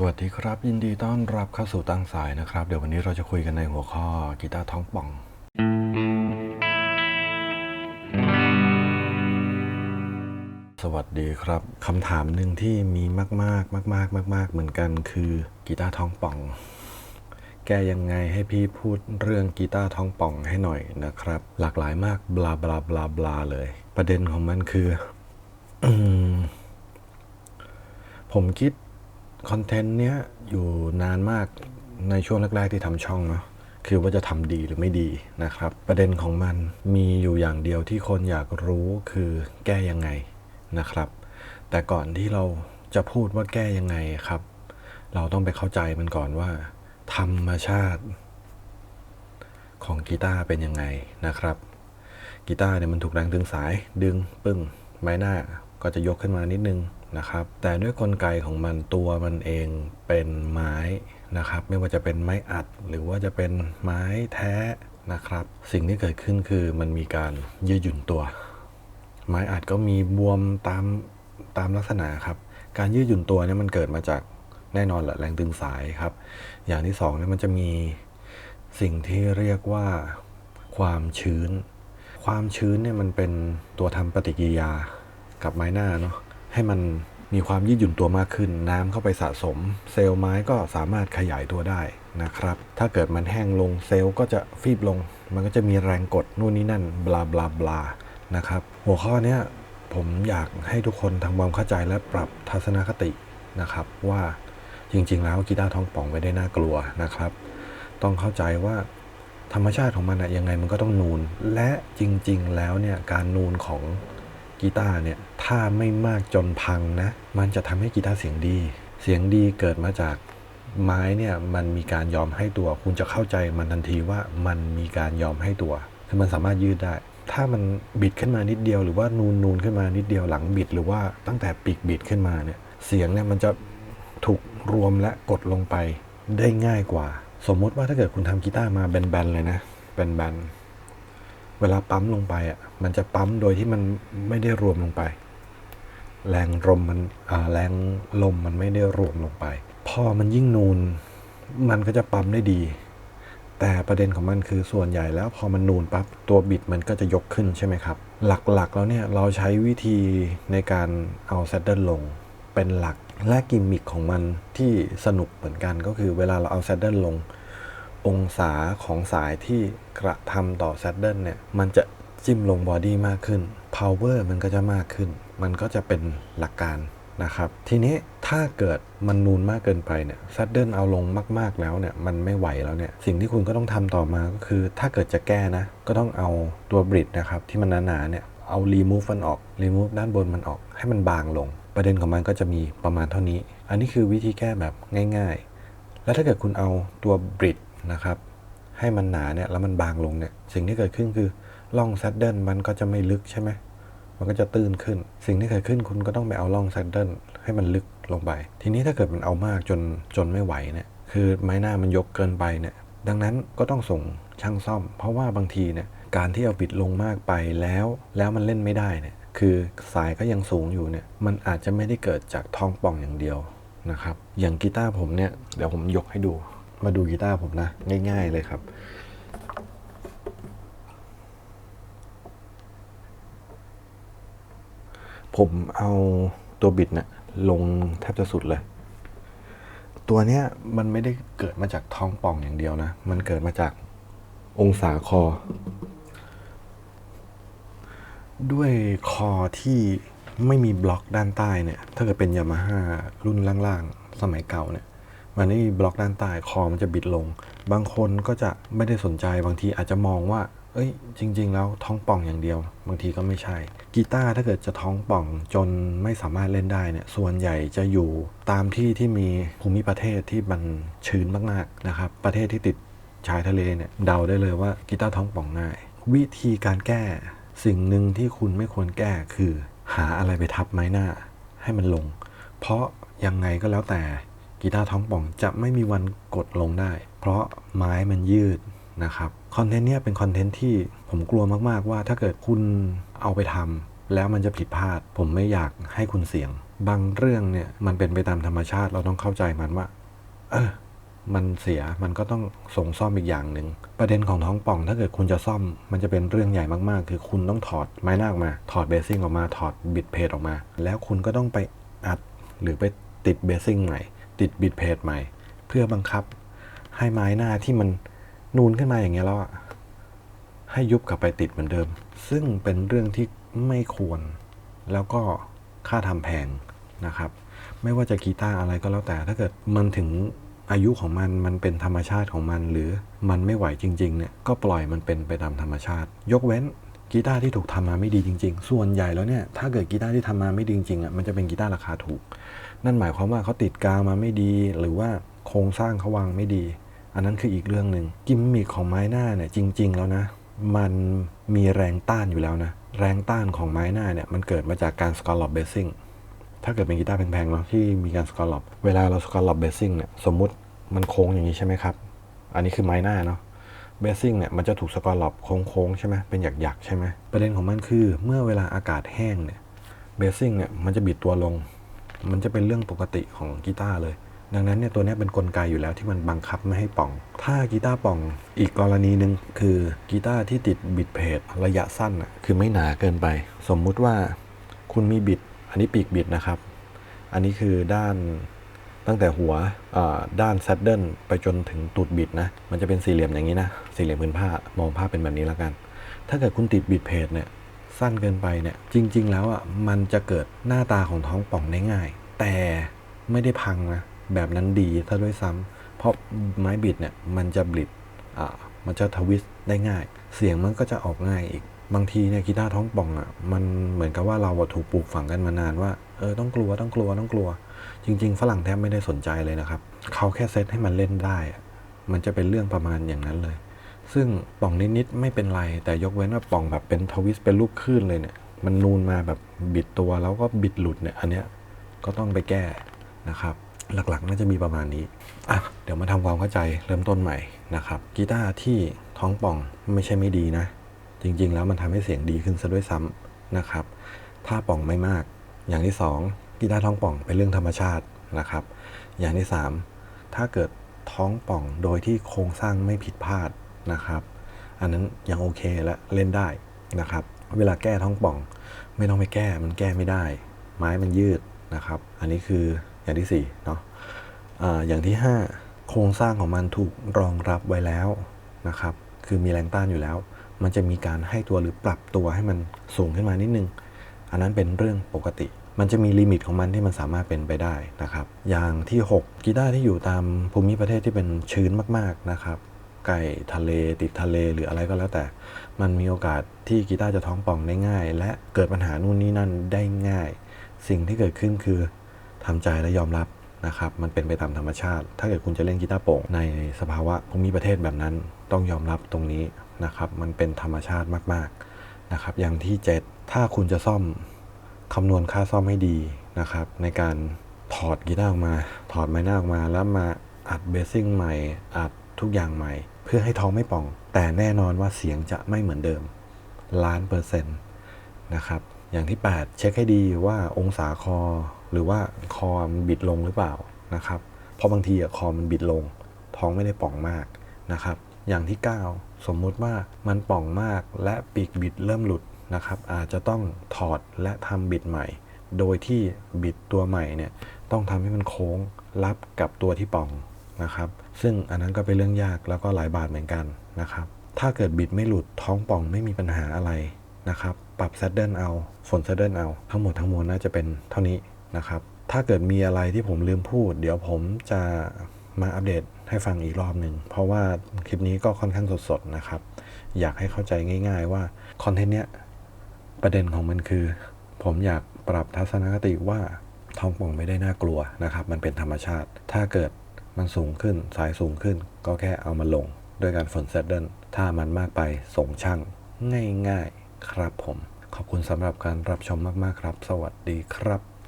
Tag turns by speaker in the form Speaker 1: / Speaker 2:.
Speaker 1: สวัสดีครับ ยินดีต้อนรับเข้าสู่ตั้งสายนะครับ เดี๋ยววันนี้เราจะคุยกันในหัวข้อกีตาร์ท้องป่อง สวัสดีครับคำถามหนึ่งที่มีมาก ๆ มาก ๆ มาก ๆ เหมือนกันคือกีตาร์ท้องป่อง แกยังไงให้พี่พูดเรื่องกีตาร์ท้องป่องให้หน่อยนะครับ หลากหลายมากบลาบลาบลาบลาเลย ประเด็นของมันคือผมคิด คอนเทนต์เนี้ยอยู่นานมากในช่วงแรกๆที่ทำช่องเนาะคือว่าจะทำดีหรือไม่ดีนะครับ ประเด็นของมันมีอยู่อย่างเดียวที่คนอยากรู้คือแก้ยังไงนะครับ แต่ก่อนที่เราจะพูดว่าแก้ยังไงครับ เราต้องไปเข้าใจมันก่อนว่า ธรรมชาติ ของกีตาร์เป็นยังไงนะครับกีตาร์เนี่ยมันถูกแรงดึงสายดึงปึ้งไม้หน้าก็จะยกขึ้นมานิดนึง นะครับ แต่ด้วยกลไกของมันตัวมันเองเป็นไม้นะครับ ไม่ว่าจะเป็นไม้อัด หรือว่าจะเป็นไม้แท้นะครับ สิ่งที่เกิดขึ้นคือมันมีการยืดหยุ่นตัว ไม้อัดก็มีบวมตามตามลักษณะครับ การยืดหยุ่นตัวเนี่ยมันเกิดมาจากแน่นอนแหละแรงดึงสายครับ อย่างที่สองเนี่ยมันจะมีสิ่งที่เรียกว่าความชื้น ความชื้นเนี่ยมันเป็นตัวทำปฏิกิริยากับไม้หน้าเนาะ ให้มันมีความยืดหยุ่นตัวมากขึ้น น้ำเข้าไปสะสม เซลล์ไม้ก็สามารถขยายตัวได้นะครับ ถ้าเกิดมันแห้งลงเซลล์ก็จะฟีบลง มันก็จะมีแรงกดนู่นนี่นั่นบลาบลาบลานะครับ หัวข้อเนี้ยผมอยากให้ทุกคนทำความเข้าใจและปรับทัศนคตินะครับ ว่าจริง ๆ แล้วกีตาร์ท้องป่องไม่ได้น่ากลัวนะครับ ต้องเข้าใจว่าธรรมชาติของมันอะยังไงมันก็ต้องนูน และจริง ๆ แล้วเนี่ยการนูนของ กีตาร์เนี่ยถ้าไม่มากจนพังนะ มันจะทำให้กีตาร์เสียงดี เสียงดีเกิดมาจากไม้เนี่ยมันมีการยอมให้ตัว คุณจะเข้าใจมันทันทีว่ามันมีการยอมให้ตัวคือมันสามารถยืดได้ ถ้ามันบิดขึ้นมานิดเดียว หรือว่านูนนูนขึ้นมานิดเดียวหลังบิด หรือว่าตั้งแต่ปีกบิดขึ้นมาเนี่ยเสียงเนี่ยมันจะถูกรวมและกดลงไปได้ง่ายกว่า สมมติว่าถ้าเกิดคุณทำกีตาร์มาแบนๆเลยนะแบนๆ เวลาปั๊มลงไปอะมันจะปั๊มโดยที่มันไม่ได้รวมลงไป แรงลมมันแรงลมมันไม่ได้รวมลงไป พอมันยิ่งนูนมันก็จะปั๊มได้ดี แต่ประเด็นของมันคือส่วนใหญ่แล้วพอมันนูนปั๊บตัวบิดมันก็จะยกขึ้นใช่ไหมครับ หลักๆแล้วเนี่ยเราใช้วิธีในการเอาแซดเดิลลงเป็นหลักและกิมมิคของมันที่สนุกเหมือนกันก็คือเวลาเราเอาแซดเดิลลง องศาของสายที่กระทำต่อแซดเดิลเนี่ยมันจะจิ้มลงบอดี้มากขึ้น power มันก็จะมากขึ้น มันก็จะเป็นหลักการนะครับ ทีนี้ถ้าเกิดมันนูนมากเกินไปเนี่ยแซดเดิลเอาลงมาก ๆแล้วเนี่ยมันไม่ไหวแล้วเนี่ยสิ่งที่คุณก็ต้องทำต่อมาก็คือถ้าเกิดจะแก้นะ ก็ต้องเอาตัวบริดนะครับที่มันหนาๆเนี่ยเอา remove มันออก remove ด้านบนมันออกให้มันบางลง ประเด็นของมันก็จะมีประมาณเท่านี้ อันนี้คือวิธีแก้แบบง่าย ๆ แล้วถ้าเกิดคุณเอาตัวบริด นะครับ ให้มันหนาเนี่ยแล้วมันบางลงเนี่ยสิ่งที่เกิดขึ้นคือร่องแซดเดิลมันก็จะไม่ลึกใช่ไหมมันก็จะตื้นขึ้น สิ่งที่เกิดขึ้นคุณก็ต้องไปเอาร่องแซดเดิลให้มันลึกลงไป ทีนี้ถ้าเกิดมันเอามากจนจนไม่ไหวเนี่ยคือไม้หน้ามันยกเกินไปเนี่ยดังนั้นก็ต้องส่งช่างซ่อม เพราะว่าบางทีเนี่ยการที่เอาบิดลงมากไปแล้ว แล้วมันเล่นไม่ได้เนี่ยคือสายก็ยังสูงอยู่เนี่ยมันอาจจะไม่ได้เกิดจากท้องป่องอย่างเดียวนะครับอย่างกีตาร์ผมเนี่ยเดี๋ยวผมยกให้ดู มาดูกีตาร์ผมนะ ง่าย ๆ เลยครับ ผมเอาตัวบิดเนี่ยลงแทบจะสุดเลย ตัวเนี้ยมันไม่ได้เกิดมาจากท้องป่องอย่างเดียวนะ มันเกิดมาจากองศาคอ ด้วยคอที่ไม่มีบล็อกด้านใต้เนี่ย ถ้าเกิดเป็นยามาฮ่ารุ่นล่างๆ สมัยเก่าเนี่ย มันไม่มีบล็อกด้านใต้คอมันจะบิดลง บางคนก็จะไม่ได้สนใจบางทีอาจจะมองว่า เอ้ย จริง ๆ แล้วท้องป่องอย่างเดียว บางทีก็ไม่ใช่กีตาร์ถ้าเกิดจะท้องป่องจนไม่สามารถเล่นได้เนี่ยส่วนใหญ่จะอยู่ตามที่ที่มีภูมิประเทศที่มันชื้นมากๆนะครับประเทศที่ติดชายทะเลเนี่ยเดาได้เลยว่ากีตาร์ท้องป่องง่าย วิธีการแก้สิ่งหนึ่งที่คุณไม่ควรแก้คือ หาอะไรไปทับไม้หน้าให้มันลง เพราะยังไงก็แล้วแต่ กีตาร์ท้องป่องจะไม่มีวันกดลงได้ เพราะไม้มันยืดนะครับคอนเทนต์เนี้ยเป็นคอนเทนต์ที่ผมกลัวมากๆว่าถ้าเกิดคุณเอาไปทำแล้วมันจะผิดพลาด ผมไม่อยากให้คุณเสี่ยง บางเรื่องเนี่ยมันเป็นไปตามธรรมชาติเราต้องเข้าใจมันว่า เออมันเสียมันก็ต้องส่งซ่อมอีกอย่างหนึ่ง ประเด็นของท้องป่อง ถ้าเกิดคุณจะซ่อม มันจะเป็นเรื่องใหญ่มากๆ คือคุณต้องถอดไม้หน้าออกมา ถอดเบสซิ่งออกมาถอดบิดเพจออกมา แล้วคุณก็ต้องไปอัดหรือไปติดเบสซิ่งใหม่ ติดบิดเพจใหม่ เพื่อบังคับให้ไม้หน้าที่มันนูนขึ้นมาอย่างเงี้ยแล้วอะให้ยุบกลับไปติดเหมือนเดิม ซึ่งเป็นเรื่องที่ไม่ควร แล้วก็ค่าทำแพงนะครับ ไม่ว่าจะกีตาร์อะไรก็แล้วแต่ ถ้าเกิดมันถึงอายุของมันมันเป็นธรรมชาติของมัน หรือมันไม่ไหวจริงๆเนี่ยก็ปล่อยมันเป็นไปตามธรรมชาติ ยกเว้น กีตาร์ที่ถูกทำมาไม่ดีจริง ๆ ส่วนใหญ่แล้วเนี่ยถ้าเกิดกีตาร์ที่ทำมาไม่ดีจริงๆอะมันจะเป็นกีตาร์ราคาถูก นั่นหมายความว่าเขาติดกาวมาไม่ดี หรือว่าโครงสร้างเขาวางไม่ดี อันนั้นคืออีกเรื่องหนึ่งกิมมิคของไม้หน้าเนี่ยจริง ๆ แล้วนะ มันมีแรงต้านอยู่แล้วนะ แรงต้านของไม้หน้าเนี่ยมันเกิดมาจากการสกอร์ล p เบสซิ่งถ้าเกิดเป็นกีตาร์แพงๆเนาะที่มีการสกอร์ล p เวลาเราสกอร์ล p เบสซิ่งเนี่ยสมมุติมันโค้งอย่างนี้ใช่ไหมครับ อันนี้คือไม้หน้าเนาะ เบสซิ่งเนี่ยมันจะถูกสกอร์ล p โค้งๆใช่ไหมเป็นหยักๆใช่ไหมประเด็นของมันคือเมื่อเวลาอากาศแห้งเนี่ยเบสซิ่งเนี่ยมันจะบิดตัวลง มันจะเป็นเรื่องปกติของกีตาร์เลย ดังนั้นเนี่ยตัวนี้เป็นนกลไกอยู่แล้วที่มันบังคับไม่ให้ป่อง ถ้ากีตาร์ป่องอีกกรณีหนึ่งคือกีตาร์ที่ติดบิดเพจระยะสั้นอะคือไม่หนาเกินไป สมมุติว่าคุณมีบิด อันนี้ปีกบิดนะครับ อันนี้คือด้าน ตั้งแต่หัวด้านแซดเดิลไปจนถึงตูดบิดนะ มันจะเป็นสี่เหลี่ยมอย่างนี้นะ สี่เหลี่ยมพื้นผ้ามองภาพเป็นแบบนี้แล้วกัน ถ้าเกิดคุณติดบิดเพจเนี่ยสั้นเกินไปเนี่ย จริง ๆ แล้วอะ มันจะเกิดหน้าตาของท้องป่องได้ง่าย แต่ไม่ได้พังนะ แบบนั้นดีถ้าด้วยซ้ำเพราะไม้บิดเนี่ยมันจะบิดอ่ามันจะทวิสต์ได้ง่าย เสียงมันก็จะออกง่ายอีก บางทีเนี่ยกีตาร์ท้องป่องอะ มันเหมือนกับว่าเราถูกปลูกฝังกันมานานว่า เออต้องกลัวต้องกลัวต้องกลัว จริง ๆ ฝรั่งแทบไม่ได้สนใจเลยนะครับ เขาแค่เซตให้มันเล่นได้ มันจะเป็นเรื่องประมาณอย่างนั้นเลย ซึ่งป่องนิดๆไม่เป็นไร แต่ยกเว้นว่าป่องแบบเป็นทวิสเป็นรูปคลื่นเลยเนี่ย มันนูนมาแบบบิดตัวแล้วก็บิดหลุดเนี่ย อันเนี้ยก็ต้องไปแก้นะครับ หลักๆ น่าจะมีประมาณนี้ อะ เดี๋ยวมาทำความเข้าใจเริ่มต้นใหม่นะครับกีตาร์ที่ท้องป่องไม่ใช่ไม่ดีนะ จริง ๆ แล้วมันทำให้เสียงดีขึ้นซะด้วยซ้ำนะครับ ถ้าป่องไม่มาก อย่างที่สอง กีตาร์ท้องป่องเป็นเรื่องธรรมชาตินะครับ อย่างที่สามถ้าเกิดท้องป่องโดยที่โครงสร้างไม่ผิดพลาดนะครับ อันนั้นยังโอเคและเล่นได้นะครับ เวลาแก้ท้องป่อง ไม่ต้องไปแก้มันแก้ไม่ได้ ไม้มันยืดนะครับ อันนี้คืออย่างที่สี่เนาะออย่างที่ห้าโครงสร้างของมันถูกรองรับไว้แล้วนะครับ คือมีแรงต้านอยู่แล้ว มันจะมีการให้ตัวหรือปรับตัวให้มันสูงขึ้นมานิดนึง อันนั้นเป็นเรื่องปกติ มันจะมีลิมิตของมันที่มันสามารถเป็นไปได้นะครับ อย่างที่ 6 กีตาร์ที่อยู่ตามภูมิประเทศที่เป็นชื้นมากๆนะครับใกล้ทะเลติดทะเลหรืออะไรก็แล้วแต่ มันมีโอกาสที่กีตาร์จะท้องป่องได้ง่าย และเกิดปัญหานู่นนี่นั่นได้ง่าย สิ่งที่เกิดขึ้นคือทำใจและยอมรับนะครับ มันเป็นไปตามธรรมชาติ ถ้าเกิดคุณจะเล่นกีตาร์โป่งในสภาวะภูมิประเทศแบบนั้น ต้องยอมรับตรงนี้นะครับ มันเป็นธรรมชาติมากๆนะครับ อย่างที่ 7 ถ้าคุณจะซ่อม คำนวณค่าซ่อมให้ดีนะครับ ในการถอดกีตาร์ออกมา ถอดไม้หน้าออกมาแล้วมาอัดเบสซิ่งใหม่ อัดทุกอย่างใหม่ เพื่อให้ท้องไม่ป่อง แต่แน่นอนว่าเสียงจะไม่เหมือนเดิมล้านเปอร์เซ็นต์นะครับ อย่างที่ 8 เช็คให้ดีว่าองศาคอ หรือว่าคอมันบิดลงหรือเปล่านะครับ เพราะบางทีอะคอมันบิดลง ท้องไม่ได้ป่องมากนะครับ อย่างที่ 9 สมมุติว่ามันป่องมากและปีกบิดเริ่มหลุด นะครับอาจจะต้องถอดและทำบิดใหม่ โดยที่บิดตัวใหม่เนี่ยต้องทำให้มันโค้งรับกับตัวที่ป่องนะครับซึ่งอันนั้นก็เป็นเรื่องยากแล้วก็หลายบาทเหมือนกันนะครับถ้าเกิดบิดไม่หลุดท้องป่องไม่มีปัญหาอะไรนะครับปรับแซดเดิลเอาฝนแซดเดิลเอา ทั้งหมดทั้งมวลน่าจะเป็นเท่านี้นะครับถ้าเกิดมีอะไรที่ผมลืมพูด เดี๋ยวผมจะมาอัปเดตให้ฟังอีกรอบหนึ่ง เพราะว่าคลิปนี้ก็ค่อนข้างสดๆนะครับ อยากให้เข้าใจง่าย ๆ ว่าคอนเทนต์เนี้ย ประเด็นของมันคือ ผมอยากปรับทัศนคติว่าท้องป่องไม่ได้น่ากลัวนะครับ มันเป็นธรรมชาติ ถ้าเกิดมันสูงขึ้น สายสูงขึ้น ก็แค่เอามาลง ด้วยการฝนเซตเดิลถ้ามันมากไปส่งช่าง ง่ายๆ ครับผม ขอบคุณสำหรับการรับชมมากๆครับ สวัสดีครับ